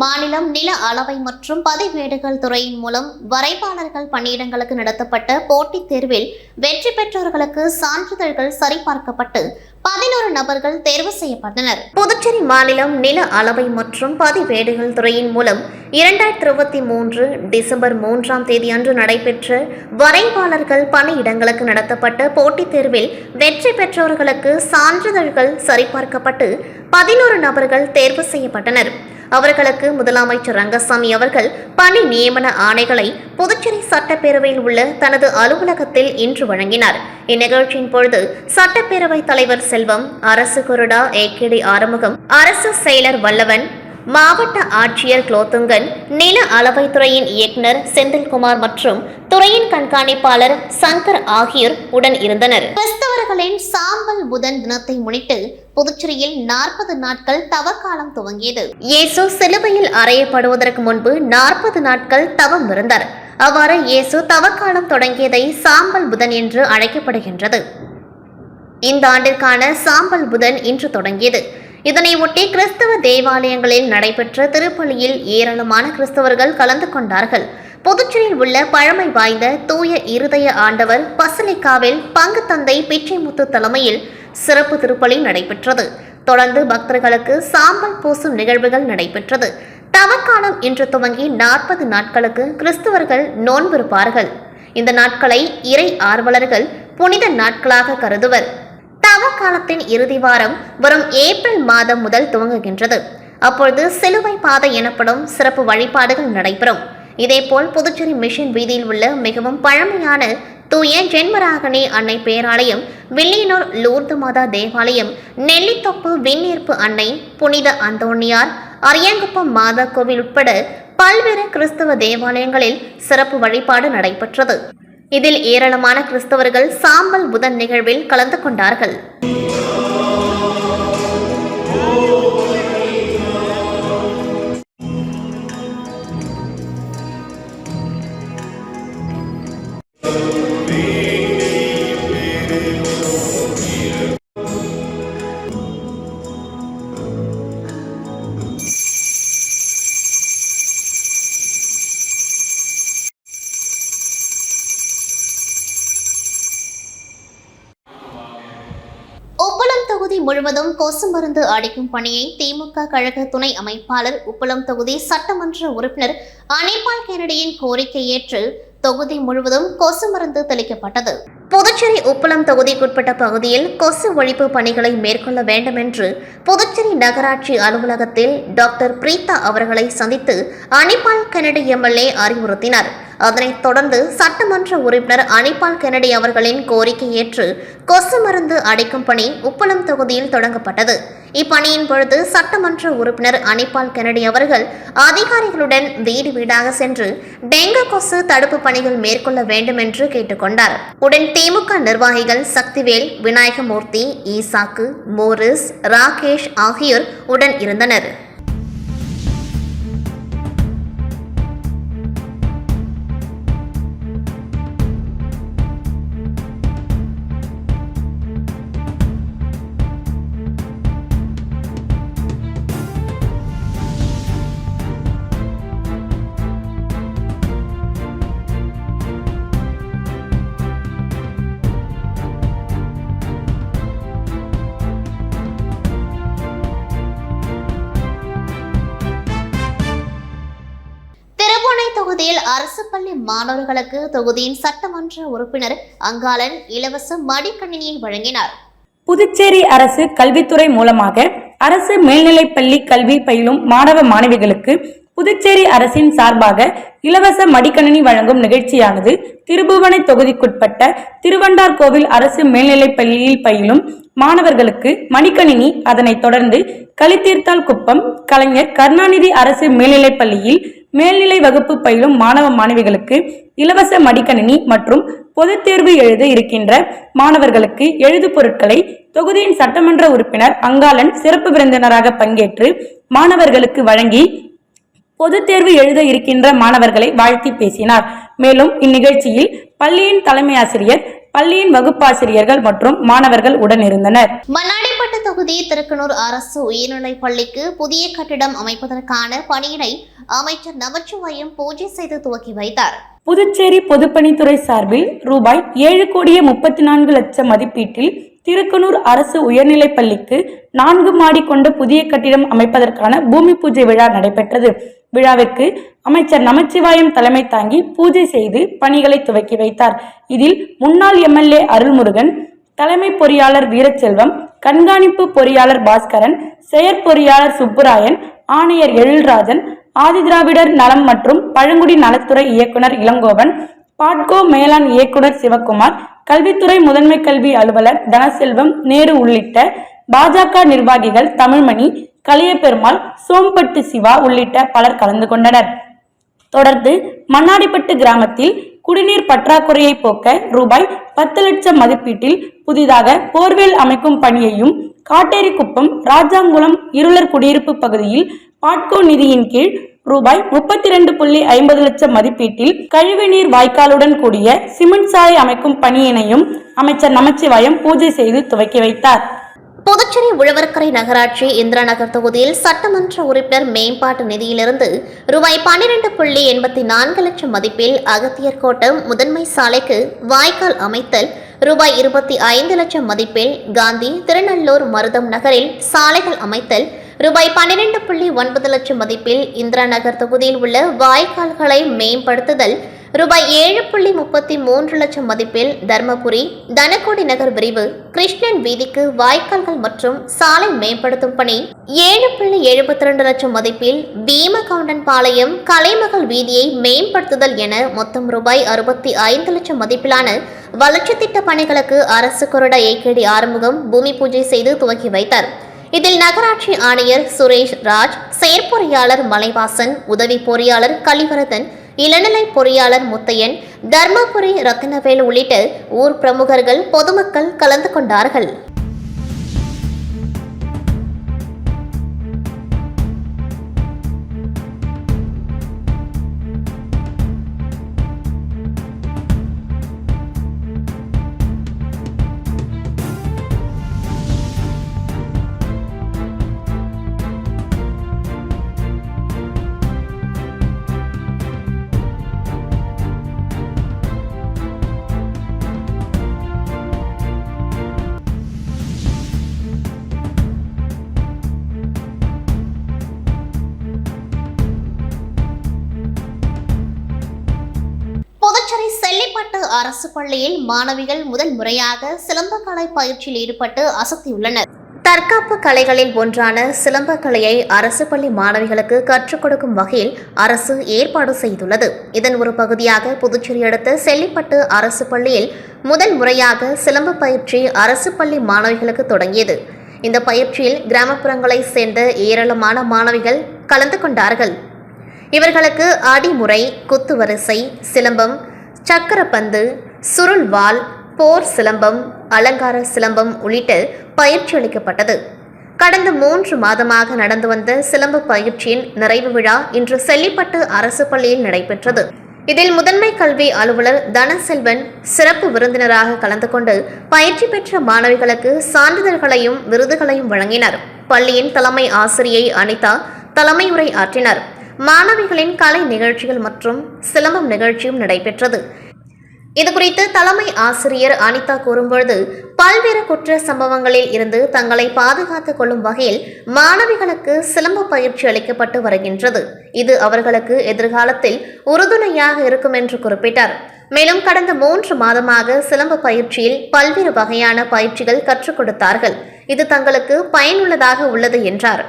மாநிலம் நில அளவை மற்றும் பதிவேடுகள் துறையின் மூலம் வரைபாளர்கள் பணியிடங்களுக்கு நடத்தப்பட்ட போட்டித் தேர்வில் வெற்றி பெற்றவர்களுக்கு சான்றிதழ்கள் சரிபார்க்கப்பட்டு பதினோரு நபர்கள் தேர்வு செய்யப்பட்டனர். புதுச்சேரி மாநிலம் நில அளவை மற்றும் பதிவேடுகள் துறையின் மூலம் இரண்டாயிரத்தி இருபத்தி மூன்று டிசம்பர் மூன்றாம் தேதி அன்று நடைபெற்ற வரைவாளர்கள் பணியிடங்களுக்கு நடத்தப்பட்ட போட்டித் தேர்வில் வெற்றி பெற்றவர்களுக்கு சான்றிதழ்கள் சரிபார்க்கப்பட்டு பதினோரு நபர்கள் தேர்வு செய்யப்பட்டனர். அவர்களுக்கு முதலமைச்சர் ரங்கசாமி அவர்கள் பணி நியமன ஆணைகளை புதுச்சேரி சட்டப்பேரவையில் உள்ள தனது அலுவலகத்தில் இன்று வழங்கினார். இந்நிகழ்ச்சியின் பொழுது சட்டப்பேரவைத் தலைவர் செல்வம் அரசு கொறடா ஏகேடி ஆறுமுகம் அரசு செயலர் வல்லவன் மாவட்ட ஆட்சியர் குலோத்துங்கன் நில அளவைத்துறையின் இயக்குனர் செந்தில்குமார் மற்றும் துறையின் கண்காணிப்பாளர் சங்கர் ஆகியோர் உடன் இருந்தனர். கிறிஸ்தவர்களின் சாம்பல் புதன் தினத்தை முன்னிட்டு புதுச்சேரியில் நாற்பது நாட்கள் தவக்காலம் துவங்கியது. இயேசு சிலுவையில் அறையப்படுவதற்கு முன்பு நாற்பது நாட்கள் தவம் இருந்தார். அவ்வாறு இயேசு தவக்காலம் தொடங்கியதை சாம்பல் புதன் என்று அழைக்கப்படுகின்றது. இந்த ஆண்டிற்கான சாம்பல் புதன் இன்று தொடங்கியது. இதனை ஒட்டி கிறிஸ்தவ தேவாலயங்களில் நடைபெற்ற திருப்பலியில் ஏராளமான கிறிஸ்தவர்கள் கலந்து கொண்டார்கள். புதுச்சேரியில் உள்ள பழமை வாய்ந்த தூய இருதய ஆண்டவர் பசலிக்காவில் பங்கு தந்தை பிச்சைமுத்து தலைமையில் சிறப்பு திருப்பலி நடைபெற்றது. தொடர்ந்து பக்தர்களுக்கு சாம்பல் பூசும் நிகழ்வுகள் நடைபெற்றது. தவக்காலம் இன்று துவங்கி நாற்பது நாட்களுக்கு கிறிஸ்தவர்கள் நோன்பிருப்பார்கள் இந்த நாட்களை இறை ஆர்வலர்கள் புனித நாட்களாக கருதுவர். நவகாலத்தின் இறுதி வாரம் வரும் ஏப்ரல் மாதம் முதல் துவங்குகின்றது. அப்பொழுது சிலுவை பாதை எனப்படும் சிறப்பு வழிபாடுகள் நடைபெறும். இதேபோல் புதுச்சேரி மிஷன் வீதியில் உள்ள மிகவும் பழமையான தூய ஜென்மராகனி அன்னை பேராலயம் வில்லியனூர் லூர்து மாதா தேவாலயம் நெல்லித்தொப்பு விண்ணீர்ப்பு அன்னை புனித அந்தோணியார் அரியங்குப்பம் மாதா கோவில் உட்பட பல்வேறு கிறிஸ்தவ தேவாலயங்களில் சிறப்பு வழிபாடு நடைபெற்றது. இதில் ஏராளமான கிறிஸ்தவர்கள் சாம்பல் புதன் நிகழ்வில் கலந்து கொண்டார்கள். கொசு மருந்து அடிக்கும் பணியை திமுக கழக துணை அமைப்பாளர் உப்பளம் தொகுதி சட்டமன்ற உறுப்பினர் அனிபால் கெனடியின் கோரிக்கை ஏற்று தொகுதி முழுவதும் கொசு மருந்து தெளிக்கப்பட்டது. புதுச்சேரி உப்பளம் தொகுதிக்குட்பட்ட பகுதியில் கொசு ஒழிப்பு பணிகளை மேற்கொள்ள வேண்டும் என்று புதுச்சேரி நகராட்சி அலுவலகத்தில் டாக்டர் பிரீதா அவர்களை சந்தித்து அனிபால் கெனடி எம்எல்ஏ அறிவுறுத்தினார். அதனைத் தொடர்ந்து சட்டமன்ற உறுப்பினர் அனிபால் கெனடி அவர்களின் கோரிக்கை ஏற்று கொசு மருந்து அடைக்கும் பணி உப்பளம் தொகுதியில் தொடங்கப்பட்டது. இப்பணியின் பொழுது சட்டமன்ற உறுப்பினர் அனிபால் கெனடி அவர்கள் அதிகாரிகளுடன் வீடு வீடாக சென்று டெங்கு கொசு தடுப்பு பணிகள் மேற்கொள்ள வேண்டும் என்று கேட்டுக்கொண்டார். உடன் திமுக நிர்வாகிகள் சக்திவேல் விநாயகமூர்த்தி ஈசாக்கு மோரிஸ் ராகேஷ் ஆகியோர் உடன் இருந்தனர். தொகுதியில் அரசு பள்ளி மாணவர்களுக்கு தொகுதியின் சட்டமன்ற உறுப்பினர் அங்காளன் இலவச மடிக்கணினியை வழங்கினார். புதுச்சேரி அரசு கல்வித்துறை மூலமாக அரசு மேல்நிலைப்பள்ளி கல்வி பயிலும் மாணவ மாணவிகளுக்கு புதுச்சேரி அரசின் சார்பாக இலவச மடிக்கணினி வழங்கும் நிகழ்ச்சியானது திருபுவனை தொகுதிக்குட்பட்ட திருவண்டார்கோவில் அரசு மேல்நிலைப்பள்ளியில் பயிலும் மாணவர்களுக்கு மடிக்கணினி அதனைத் தொடர்ந்து களித்தீர்த்தால் குப்பம் கலைஞர் கருணாநிதி அரசு மேல்நிலைப்பள்ளியில் மேல்நிலை வகுப்பு பயிலும் மாணவ மாணவிகளுக்கு இலவச மடிக்கணினி மற்றும் பொதுத் தேர்வு எழுத இருக்கின்ற மாணவர்களுக்கு எழுது பொருட்களை தொகுதியின் சட்டமன்ற உறுப்பினர் அங்காளன் சிறப்பு விருந்தினராக பங்கேற்று மாணவர்களுக்கு வழங்கி பொதுத் தேர்வு எழுத இருக்கின்ற மாணவர்களை வாழ்த்தி பேசினார். மேலும் இந்நிகழ்ச்சியில் பள்ளியின் தலைமை ஆசிரியர் பள்ளியின் வகுப்பாசிரியர்கள் மற்றும் மாணவர்கள் உடனிருந்தனர். மண்ணாடிப்பட்டு தொகுதி திருக்கனூர் அரசு உயர்நிலைப் பள்ளிக்கு புதிய கட்டிடம் அமைப்பதற்கான பணியினை அமைச்சர் நமச்சிவாயம் பூஜை செய்து துவக்கி வைத்தார். புதுச்சேரி பொதுப்பணித்துறை சார்பில் ரூபாய் ஏழு கோடியே முப்பத்தி நான்கு லட்சம் மதிப்பீட்டில் திருக்கனூர் அரசு உயர்நிலைப் பள்ளிக்கு நான்கு மாடி கொண்ட புதிய கட்டிடம் அமைப்பதற்கான பூமி பூஜை விழா நடைபெற்றது. விழாவிற்கு அமைச்சர் நமச்சிவாயம் தலைமை தாங்கி பூஜை செய்து பணிகளை துவக்கி வைத்தார். இதில் முன்னாள் எம்எல்ஏ அருள்முருகன் தலைமை பொறியாளர் வீரச்செல்வம் கண்காணிப்பு பொறியாளர் பாஸ்கரன் செயற்பொறியாளர் சுப்புராயன் ஆணையர் எழில்ராஜன் ஆதிதிராவிடர் நலம் மற்றும் பழங்குடி நலத்துறை இயக்குனர் இளங்கோவன் பாட்கோ மேலாண் இயக்குனர் சிவக்குமார் கல்வித்துறை முதன்மை கல்வி அலுவலர் தனசெல்வம் நேரு உள்ளிட்ட பாஜக நிர்வாகிகள் தமிழ்மணி கலியபெருமாள் சோம்பட்டு சிவா உள்ளிட்ட பலர் கலந்து கொண்டனர். தொடர்ந்து மண்ணாடிப்பட்டு கிராமத்தில் குடிநீர் பற்றாக்குறையை போக்க ரூபாய் பத்து லட்சம் மதிப்பீட்டில் புதிதாக போர்வெல் அமைக்கும் பணியையும் காட்டேரிக்குப்பம் ராஜாங்குளம் இருளர் குடியிருப்பு பகுதியில் பாட்கோ நிதியின் கீழ் ரூபாய் முப்பத்தி ரெண்டு புள்ளி ஐம்பது லட்சம் மதிப்பீட்டில் கழிவுநீர் வாய்க்காலுடன் கூடிய சிமெண்ட் சாலை அமைக்கும் பணியினையும் அமைச்சர் நமச்சிவாயம் பூஜை செய்து துவக்கி வைத்தார். புதுச்சேரி உழவர்கரை நகராட்சி இந்திரா நகர் தொகுதியில் சட்டமன்ற உறுப்பினர் மேம்பாட்டு நிதியிலிருந்து ரூபாய் பன்னிரண்டு புள்ளி எண்பத்தி நான்கு லட்சம் மதிப்பில் அகத்தியர் கோட்டம் முதன்மை சாலைக்கு வாய்க்கால் அமைத்தல் ரூபாய் இருபத்தி ஐந்து லட்சம் மதிப்பில் காந்தி திருநள்ளூர் மருதம் நகரில் சாலைகள் அமைத்தல் ரூபாய் பன்னிரண்டு புள்ளி ஒன்பது லட்சம் மதிப்பில் இந்திரா நகர் தொகுதியில் உள்ள வாய்க்கால்களை மேம்படுத்துதல் ரூபாய் ஏழு புள்ளி முப்பத்தி மூன்று லட்சம் மதிப்பில் தர்மபுரி தனக்கோடி நகர் பிரிவு கிருஷ்ணன் வீதிக்கு வாய்க்கால்கள் மற்றும் சாலை மேம்படுத்தும் பணி ஏழு புள்ளி எழுபத்தி ரெண்டு லட்சம் மதிப்பில் பீமகவுண்டன் பாளையம் கலைமகள் வீதியை மேம்படுத்துதல் என மொத்தம் ரூபாய் அறுபத்தி ஐந்து லட்சம் மதிப்பிலான வளர்ச்சி திட்ட பணிகளுக்கு அரசு கொறடா ஏகேடி ஆறுமுகம் பூமி பூஜை செய்து துவக்கி வைத்தார். இதில் நகராட்சி ஆணையர் சுரேஷ் ராஜ் செயற்பொறியாளர் மலைவாசன் உதவி பொறியாளர் கலிவரதன் இளநிலை பொறியாளர் முத்தையன் தர்மபுரி ரத்தினவேல் உள்ளிட்ட ஊர் பிரமுகர்கள் பொதுமக்கள் கலந்து கொண்டார்கள். அரசு பள்ளியில் மாணவிகள் முதல் முறையாக சிலம்பக்கலை பயிற்சியில் ஈடுபட்டு அசத்தியுள்ளனர். தற்காப்பு கலைகளில் ஒன்றான சிலம்பக்கலையை அரசு பள்ளி மாணவிகளுக்கு கற்றுக் கொடுக்கும் வகையில் அரசு ஏற்பாடு செய்துள்ளது. இதன் ஒரு பகுதியாக புதுச்சேரி அடுத்த செல்லிப்பட்டு அரசு பள்ளியில் முதல் முறையாக சிலம்ப பயிற்சி அரசு பள்ளி மாணவிகளுக்கு தொடங்கியது. இந்த பயிற்சியில் கிராமப்புறங்களைச் சேர்ந்த ஏராளமான மாணவிகள் கலந்து கொண்டார்கள். இவர்களுக்கு அடிமுறை குத்துவரிசை சிலம்பம் சக்கரப்பந்து சுருள்வாள் போர் சிலம்பம் அலங்கார சிலம்பம் உள்ளிட்ட பயிற்சி அளிக்கப்பட்டது. கடந்த மூன்று மாதமாக நடந்து வந்த சிலம்ப பயிற்சியின் நிறைவு விழா இன்று செல்லிப்பட்டு அரசு பள்ளியில் நடைபெற்றது. இதில் முதன்மை கல்வி அலுவலர் தனசெல்வன் சிறப்பு விருந்தினராக கலந்து கொண்டு பயிற்சி பெற்ற மாணவிகளுக்கு சான்றிதழ்களையும் விருதுகளையும் வழங்கினர். பள்ளியின் தலைமை ஆசிரியை அனிதா தலைமையுரை ஆற்றினார். மாணவிகளின் கலை நிகழ்ச்சிகள் மற்றும் சிலம்பம் நிகழ்ச்சியும் நடைபெற்றது. இதுகுறித்து தலைமை ஆசிரியர் அனிதா கூறும்பொழுது பல்வேறு குற்ற சம்பவங்களில் இருந்து தங்களை பாதுகாத்துக் கொள்ளும் வகையில் மாணவிகளுக்கு சிலம்ப பயிற்சி அளிக்கப்பட்டு வருகின்றது. இது அவர்களுக்கு எதிர்காலத்தில் உறுதுணையாக இருக்கும் என்று குறிப்பிட்டார். மேலும் கடந்த மூன்று மாதமாக சிலம்ப பயிற்சியில் பல்வேறு வகையான பயிற்சிகள் கற்றுக் கொடுத்தார்கள். இது தங்களுக்கு பயனுள்ளதாக உள்ளது என்றார்.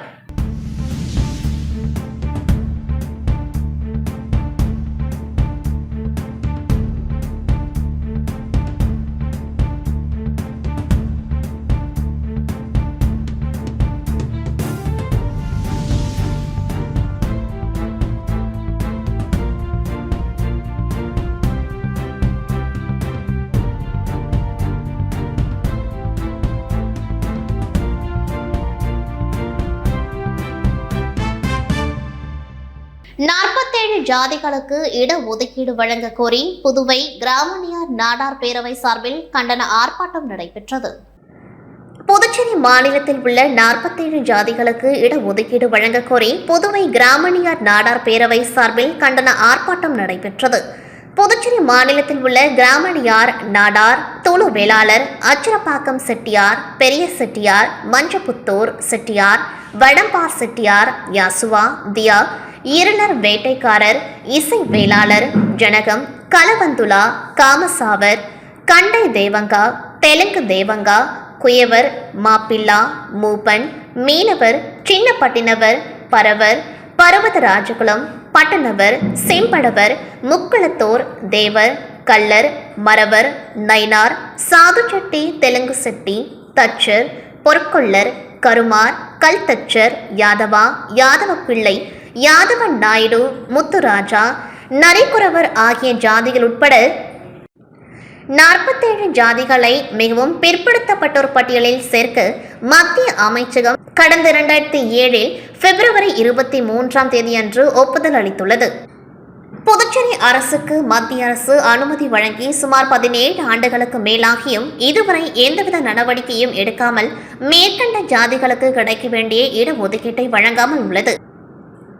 ஜாதிகளுக்கு இட ஒதுக்கீடு வழங்க கோரி புதுவை கிராமணியார் நாடார் பேரவை சார்பில் கண்டன ஆர்ப்பாட்டம் நடைபெற்றது. புதுச்சேரி மாநிலத்தில் உள்ள நாற்பத்தேழு ஜாதிகளுக்கு இட ஒதுக்கீடு வழங்க கோரி புதுவை கிராமணியார் நாடார் பேரவை சார்பில் கண்டன ஆர்ப்பாட்டம் நடைபெற்றது. புதுச்சேரி மாநிலத்தில் உள்ள கிராமணியார் நாடார் துளு வேளாளர் அச்சரப்பாக்கம் செட்டியார் பெரிய செட்டியார் மஞ்சப்புத்தூர் செட்டியார் வடம்பார் செட்டியார் யாசுவா தியா இருளர் வேட்டைக்காரர் இசை வேளாளர் ஜனகம் கலவந்துலா காமசாவர் கண்டை தேவங்கா தெலுங்கு தேவங்கா குயவர் மாப்பிள்ளா மூப்பன் மீனவர் சின்னப்பட்டினவர் பரவர் பர்வத ராஜகுலம் பட்டணவர் செம்படவர் முக்குளத்தோர் தேவர் கள்ளர் மறவர் சாது சாதுச்செட்டி தெலுங்கு செட்டி தச்சர் பொற்கொள்ளர் கருமார் கல்தச்சர் யாதவா யாதவ பிள்ளை யாதவன் நாயுடு முத்துராஜா நரிக்குறவர் ஆகிய ஜாதிகள் உட்பட நாற்பத்தேழு ஜாதிகளை மிகவும் பிற்படுத்தப்பட்டோர் பட்டியலில் சேர்க்க மத்திய அமைச்சகம் கடந்த இரண்டாயிரத்தி ஏழில் பிப்ரவரி இருபத்தி மூன்றாம் தேதியன்று ஒப்புதல் அளித்துள்ளது. புதுச்சேரி அரசுக்கு மத்திய அரசு அனுமதி வழங்கி சுமார் பதினேழு ஆண்டுகளுக்கு மேலாகியும் இதுவரை எந்தவித நடவடிக்கையும் எடுக்காமல் மேற்கண்ட ஜாதிகளுக்கு கிடைக்க வேண்டிய இடஒதுக்கீட்டை வழங்காமல் உள்ளது.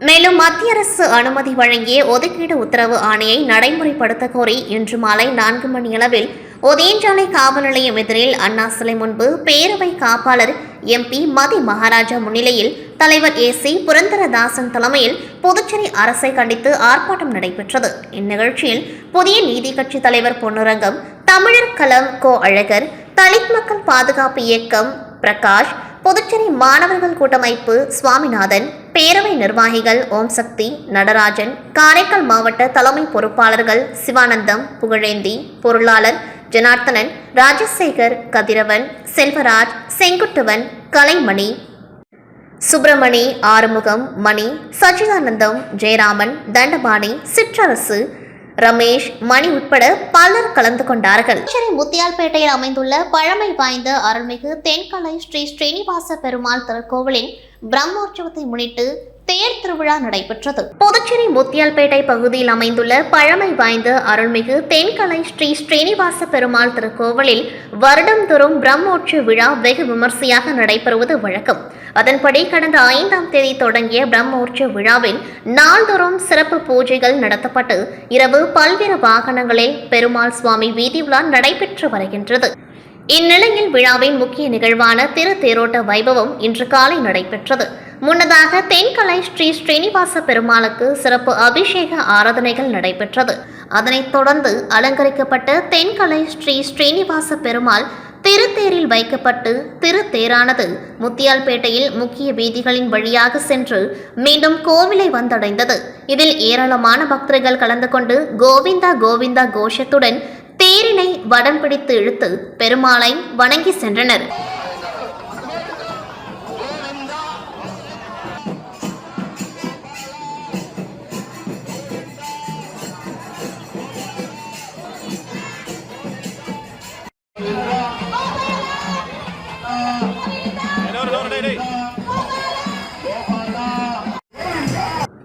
மேலும் மத்திய அரசு அனுமதி வழங்கிய ஒதுக்கீடு உத்தரவு ஆணையை நடைமுறைப்படுத்த கோரி இன்று மாலை நான்கு மணியளவில் ஒதியஞ்சாலை காவல் நிலையம் எதிரில் அண்ணா சிலை முன்பு பேரவை காப்பாளர் எம்பி மதி மகாராஜா முன்னிலையில் தலைவர் ஏ சி புரந்தரதாசன் தலைமையில் புதுச்சேரி அரசை கண்டித்து ஆர்ப்பாட்டம் நடைபெற்றது. இந்நிகழ்ச்சியில் புதிய நீதி கட்சி தலைவர் பொன்னுரங்கம் தமிழர் கலம் கோ அழகர் தலித் மக்கள் பாதுகாப்பு இயக்கம் பிரகாஷ் புதுச்சேரி மாணவர்கள் கூட்டமைப்பு சுவாமிநாதன் பேரவை நிர்வாகிகள் ஓம் சக்தி நடராஜன் காரைக்கால் மாவட்ட தலைமை பொறுப்பாளர்கள் சிவானந்தம் புகழேந்தி பொருளாளர் ஜனார்த்தனன் ராஜசேகர் கதிரவன் செல்வராஜ் செங்குட்டுவன் கலைமணி சுப்பிரமணி ஆறுமுகம் மணி சச்சிதானந்தம் ஜெயராமன் தண்டபாணி சிற்றரசு ரமேஷ் மணி உட்பட பலர் கலந்து கொண்டார்கள். முத்தியால்பேட்டையில் அமைந்துள்ள பழமை வாய்ந்த அருள்மிகு தென்கலை ஸ்ரீ ஸ்ரீனிவாச பெருமாள் திருக்கோவிலின் பிரம்மோற்சவத்தை முன்னிட்டு தேர் திருவிழா நடைபெற்றது. புதுச்சேரி முத்தியால்பேட்டை பகுதியில் அமைந்துள்ள பழமை வாய்ந்த அருள்மிகு தென்கலை ஸ்ரீ ஸ்ரீனிவாச பெருமாள் திருக்கோவிலில் வருடந்தோறும் பிரம்மோற்சவ விழா வெகு விமர்சையாக நடைபெறுவது வழக்கம். அதன்படி கடந்த ஐந்தாம் தேதி தொடங்கிய பிரம்மோற்சவ விழாவில் நாள்தோறும் சிறப்பு பூஜைகள் நடத்தப்பட்டு இரவு பல்வேறு வாகனங்களில் பெருமாள் சுவாமி வீதி உலா நடைபெற்று வருகின்றது. இந்நிலையில் விழாவின் முக்கிய நிகழ்வான திரு தேரோட்ட வைபவம் இன்று காலை நடைபெற்றது. முன்னதாக தென்கலை ஸ்ரீ ஸ்ரீனிவாச பெருமாளுக்கு சிறப்பு அபிஷேக ஆராதனைகள் நடைபெற்றது. அதனைத் தொடர்ந்து அலங்கரிக்கப்பட்ட தென்கலை ஸ்ரீ ஸ்ரீனிவாச பெருமாள் திருத்தேரில் வைக்கப்பட்டு திருத்தேரானது முத்தியால்பேட்டையில் முக்கிய வீதிகளின் வழியாக சென்று மீண்டும் கோவிலை வந்தடைந்தது. இதில் ஏராளமான பக்தர்கள் கலந்து கொண்டு கோவிந்தா கோவிந்தா கோஷத்துடன் தேரினை வடம் பிடித்து இழுத்து பெருமாளை வணங்கி சென்றனர்.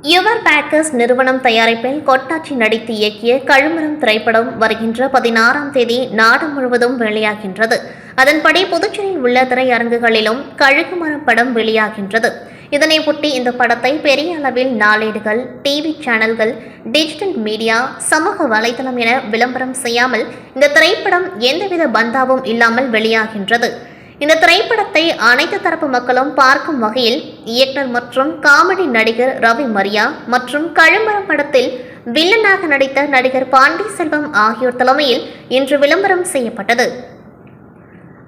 யுவர் பேக்கர்ஸ் நிறுவனம் தயாரிப்பில் கொட்டாச்சி நடித்து இயக்கிய கழுமரம் திரைப்படம் வருகின்ற பதினாறாம் தேதி நாடு முழுவதும் வெளியாகின்றது. அதன்படி புதுச்சேரியில் உள்ள திரையரங்குகளிலும் கழுகுமரம் படம் வெளியாகின்றது. இதனை ஒட்டி இந்த படத்தை பெரிய அளவில் நாளேடுகள் டிவி சேனல்கள் டிஜிட்டல் மீடியா சமூக வலைதளம் என விளம்பரம் செய்யாமல் இந்த திரைப்படம் எந்தவித பந்தாவும் இல்லாமல் வெளியாகின்றது. இந்த திரைப்படத்தை அனைத்து தரப்பு மக்களும் பார்க்கும் வகையில் இயக்குனர் மற்றும் காமெடி நடிகர் ரவி மரியா மற்றும் கழுமரம் படத்தில் வில்லனாக நடித்த நடிகர் பாண்டி செல்வம் ஆகியோர் தலைமையில் இன்று விளம்பரம் செய்யப்பட்டது.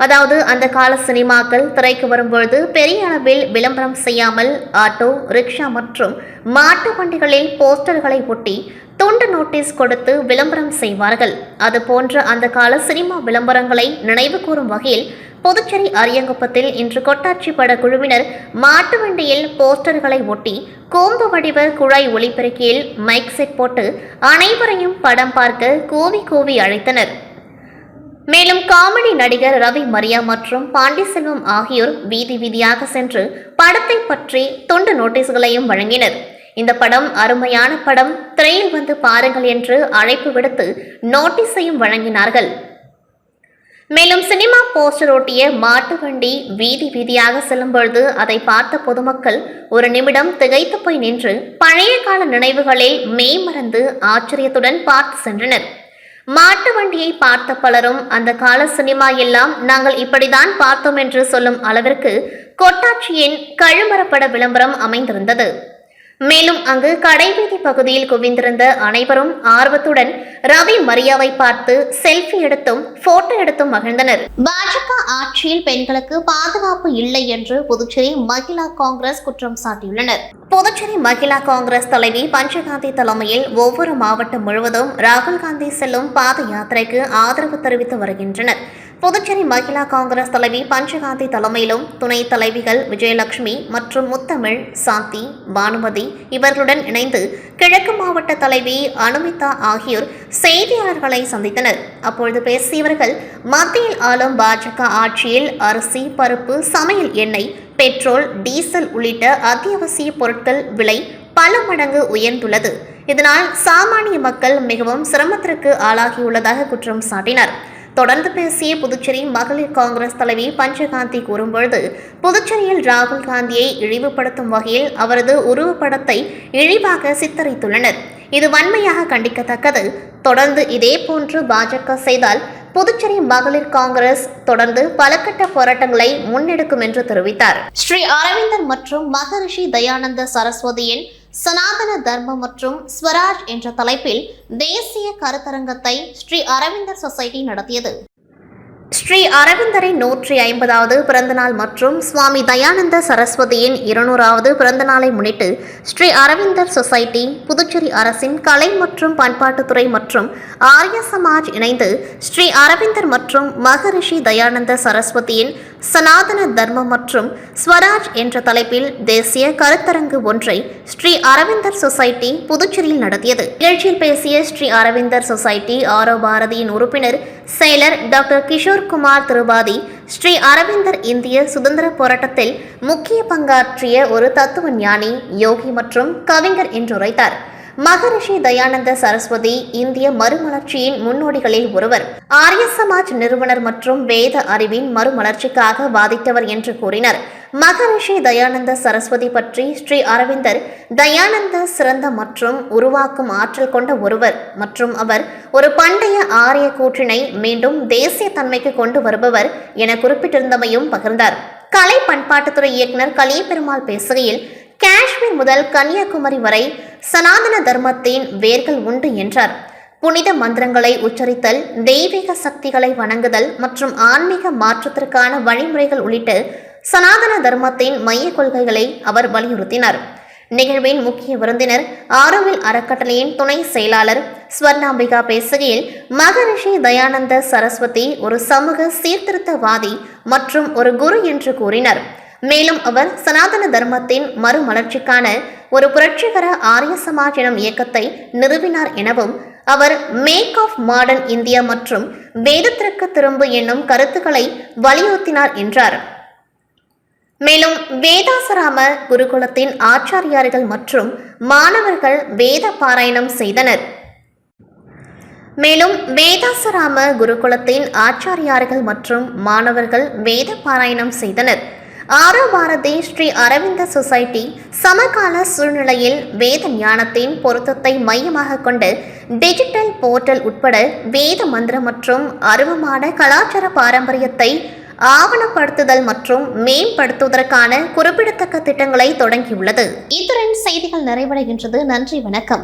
அதாவது அந்த கால சினிமாக்கள் திரைக்கு வரும்பொழுது பெரிய அளவில் விளம்பரம் செய்யாமல் ஆட்டோ ரிக்ஷா மற்றும் மாட்டு வண்டிகளில் போஸ்டர்களை ஒட்டி துண்டு நோட்டீஸ் கொடுத்து விளம்பரம் செய்வார்கள். அது போன்ற அந்த கால சினிமா விளம்பரங்களை நினைவு கூறும் வகையில் புதுச்சேரி அரியங்குப்பத்தில் இன்று கொட்டாட்சி பட குழுவினர் மாட்டு வண்டியில் போஸ்டர்களை ஒட்டி கோம்பு வடிவ குழாய் ஒளிபெருக்கியில் மைக் செட் போட்டு அனைவரையும் படம் பார்க்க கூவி கூவி அழைத்தனர். மேலும் காமெடி நடிகர் ரவி மரியா மற்றும் பாண்டிசெல்வம் ஆகியோர் வீதி வீதியாக சென்று படத்தை பற்றி துண்டு நோட்டீஸ்களையும் வழங்கினர். இந்த படம் அருமையான படம் திரையில் வந்து பாருங்கள் என்று அழைப்பு விடுத்து நோட்டீஸையும் வழங்கினார்கள். மேலும் சினிமா போஸ்டர் ஒட்டிய மாட்டு வண்டி வீதி வீதியாக செல்லும் பொழுது அதை பார்த்த பொதுமக்கள் ஒரு நிமிடம் திகைத்து போய் நின்று பழைய கால நினைவுகளில் மெய்மறந்து ஆச்சரியத்துடன் பார்த்து சென்றனர். மாட்டு வண்டியை பார்த்த பலரும் அந்த கால சினிமா எல்லாம் நாங்கள் இப்படிதான் பார்த்தோம் என்று சொல்லும் அளவிற்கு கொட்டாட்சியின் கழுமரப்பட விளம்பரம் அமைந்திருந்தது. மேலும் அங்கு கடைவீதி பகுதியில் குவிந்திருந்த அனைவரும் ஆர்வத்துடன் ரவி மரியாவை பார்த்து செல்ஃபி எடுத்தும் போட்டோ எடுத்தும் மகிழ்ந்தனர். பாஜக ஆட்சியில் பெண்களுக்கு பாதுகாப்பு இல்லை என்று புதுச்சேரி மகிழா காங்கிரஸ் குற்றம் சாட்டியுள்ளனர். புதுச்சேரி மகிழா காங்கிரஸ் தலைவி பஞ்சகாந்தி தலைமையில் ஒவ்வொரு மாவட்டம் முழுவதும் ராகுல் காந்தி செல்லும் பாத யாத்திரைக்கு ஆதரவு தெரிவித்து வருகின்றனர். புதுச்சேரி மகிழா காங்கிரஸ் தலைவி பஞ்சகாந்தி தலைமையிலும் துணை தலைவிகள் விஜயலட்சுமி மற்றும் முத்தமிழ் சாந்தி பானுமதி இவர்களுடன் இணைந்து கிழக்கு மாவட்ட தலைவி அனுமிதா ஆகியோர் செய்தியாளர்களை சந்தித்தனர். அப்பொழுது பேசியவர்கள் மத்தியில் ஆளும் பாஜக ஆட்சியில் அரிசி பருப்பு சமையல் எண்ணெய் பெட்ரோல் டீசல் உள்ளிட்ட அத்தியாவசிய பொருட்கள் விலை பல மடங்கு உயர்ந்துள்ளது. இதனால் சாமானிய மக்கள் மிகவும் சிரமத்திற்கு ஆளாகியுள்ளதாக குற்றம் சாட்டினர். தொடர்ந்து பேசிய புதுச்சேரி மகளிர் காங்கிரஸ் தலைவி பஞ்சகாந்தி கூறும்பொழுது புதுச்சேரியில் ராகுல் காந்தியை இழிவுபடுத்தும் வகையில் அவரது உருவப்படத்தை இழிவாக சித்தரித்துள்ளனர். இது வன்மையாக கண்டிக்கத்தக்கது. தொடர்ந்து இதேபோன்று பாஜக செய்தால் புதுச்சேரி மகளிர் காங்கிரஸ் தொடர்ந்து பல கட்ட போராட்டங்களை முன்னெடுக்கும் என்று தெரிவித்தார். ஸ்ரீ அரவிந்தர் மற்றும் மகரிஷி தயானந்த சரஸ்வதியின் சனாதன தர்மம் மற்றும் ஸ்வராஜ் என்ற தலைப்பில் தேசிய கருத்தரங்கத்தை ஸ்ரீ அரவிந்தர் சொசைட்டி நடத்தியது. ஸ்ரீ அரவிந்தரின் நூற்றி ஐம்பதாவது பிறந்தநாள் மற்றும் சுவாமி தயானந்த சரஸ்வதியின் இருநூறாவது பிறந்தநாளை முன்னிட்டு ஸ்ரீ அரவிந்தர் சொசைட்டி புதுச்சேரி அரசின் கலை மற்றும் பண்பாட்டுத்துறை மற்றும் ஆரிய சமாஜ் இணைந்து ஸ்ரீ அரவிந்தர் மற்றும் மகரிஷி தயானந்த சரஸ்வதியின் சனாதன தர்மம் மற்றும் ஸ்வராஜ் என்ற தலைப்பில் தேசிய கருத்தரங்கு ஒன்றை ஸ்ரீ அரவிந்தர் சொசைட்டி புதுச்சேரியில் நடத்தியது. நிகழ்ச்சியில் பேசிய ஸ்ரீ அரவிந்தர் சொசைட்டி ஆரோ பாரதியின் உறுப்பினர் செயலர் டாக்டர் கிஷோர் குமார் திருபாதி ஸ்ரீ அரவிந்தர் இந்திய சுதந்திர போராட்டத்தில் முக்கிய பங்காற்றிய ஒரு தத்துவ ஞானி யோகி மற்றும் கவிஞர் என்றுரைத்தார். மகரிஷி தயானந்த சரஸ்வதி இந்திய மறுமலர்ச்சியின் முன்னோடிகளில் ஒருவர். ஆரிய சமாஜ் நிறுவனர் மற்றும் வேத அறிவின் மறுமலர்ச்சிக்காக வாதிட்டவர் என்று கூறினர். மகரிஷி தயானந்த சரஸ்வதி பற்றி ஸ்ரீ அரவிந்தர் தயானந்த சிறந்த மற்றும் உருவாக்கும் ஆற்றல் கொண்ட ஒருவர் மற்றும் அவர் ஒரு பண்டைய ஆரிய கூற்றினை மீண்டும் தேசிய தன்மைக்கு கொண்டு வருபவர் என குறிப்பிட்டிருந்தமையும் பகிர்ந்தார். கலை பண்பாட்டுத்துறை இயக்குனர் கலியபெருமாள் பேசுகையில் காஷ்மீர் முதல் கன்னியாகுமரி வரை சனாதன தர்மத்தின் வேர்கள் உண்டு என்றார். புனித மந்திரங்களை உச்சரித்தல் தெய்வீக சக்திகளை வணங்குதல் மற்றும் ஆன்மீக மாற்றத்திற்கான வழிமுறைகள் உள்ளிட்ட சனாதன தர்மத்தின் மைய கொள்கைகளை அவர் வலியுறுத்தினார். நிகழ்வின் முக்கிய விருந்தினர் ஆரோவில் அறக்கட்டளையின் துணை செயலாளர் ஸ்வர்ணாம்பிகா பேசுகையில் மகரிஷி தயானந்த சரஸ்வதி ஒரு சமூக சீர்திருத்தவாதி மற்றும் ஒரு குரு என்று கூறினார். மேலும் அவர் சனாதன தர்மத்தின் மறுமலர்ச்சிக்கான ஒரு புரட்சிகர ஆரிய சமாஜ் எனும் இயக்கத்தை நிறுவினார் எனவும் அவர் மேக் ஆஃப் மாடர்ன் இந்தியா மற்றும் வேதத்திற்கு திரும்பு என்னும் கருத்துக்களை வலியுறுத்தினார் என்றார். மேலும் வேதாசராம குருகுலத்தின் ஆச்சாரியார்கள் மற்றும் மாணவர்கள் வேத பாராயணம் செய்தனர். மேலும் வேதாசராம குருகுலத்தின் ஆச்சாரியார்கள் மற்றும் மாணவர்கள் வேத பாராயணம் செய்தனர். ஆரோ பாரதி ஸ்ரீ அரவிந்த சொசைட்டி சமகால சூழ்நிலையில் வேத ஞானத்தின் பொருத்தத்தை மையமாக கொண்டு டிஜிட்டல் போர்ட்டல் உட்பட வேத மந்திரம் மற்றும் அருவமான கலாச்சார பாரம்பரியத்தை ஆவணப்படுத்துதல் மற்றும் மேம்படுத்துவதற்கான குறிப்பிடத்தக்க திட்டங்களை தொடங்கியுள்ளது. இத்துடன் செய்திகள் நிறைவடைகின்றது. நன்றி வணக்கம்.